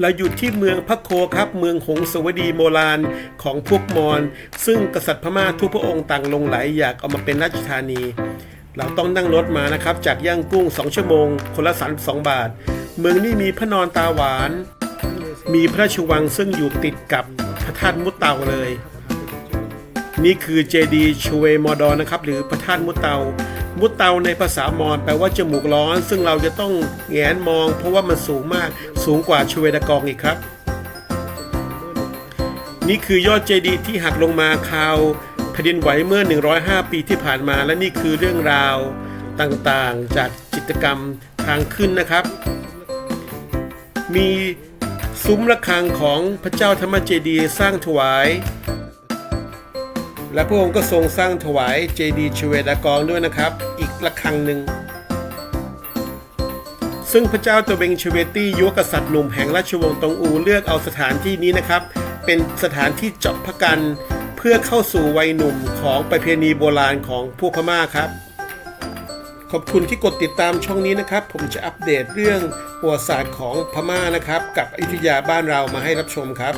เราอยู่ที่เมืองพระโคครับ เมืองหงสวดีโบราณของพวกมอญซึ่งกษัตริย์พม่าทุกพระองค์ต่างลงไหลอยากเอามาเป็นราชธานี เราต้องนั่งรถมานะครับ จากย่างกุ้ง 2 ชั่วโมง คนละ32บาท เมืองนี้มีพระนอนตาหวาน มีพระราชวังซึ่งอยู่ติดกับพระธาตุมุตเตาเลย นี่คือเจดีย์ชเวมอดอนนะครับ หรือพระธาตุมุตเตา มุตเตาในภาษามอญแปลว่าจมูกร้อน ซึ่งเราจะต้องแงนมอง เพราะว่ามันสูงมากสูงกว่าชเวดากองอีกครับ นี่คือยอดเจดีย์ที่หักลงมาคราวแผ่นดินไหวเมื่อ 105 ปีที่ผ่านมา และนี่คือเรื่องราวต่างๆ จากจิตรกรรมทางขึ้นนะครับ มีซุ้มระฆังของพระเจ้าธรรมเจดีย์สร้างถวาย และพระองค์ก็ทรงสร้างถวายเจดีย์ชเวดากองด้วยนะครับ อีกระฆังหนึ่ง ซึ่งพระเจ้าตวเบงชเวตี้ยุกษัตริย์หนุ่มแห่งราชวงศ์ตองอูเลือกเอาสถานที่นี้นะครับ เป็นสถานที่เจาะพระกันเพื่อเข้าสู่วัยหนุ่มของประเพณีโบราณของพวกพม่าครับ ขอบคุณที่กดติดตามช่องนี้นะครับ ผมจะอัปเดตเรื่องประวัติศาสตร์ของพม่านะครับ กับอยุธยาบ้านเรามาให้รับชมครับ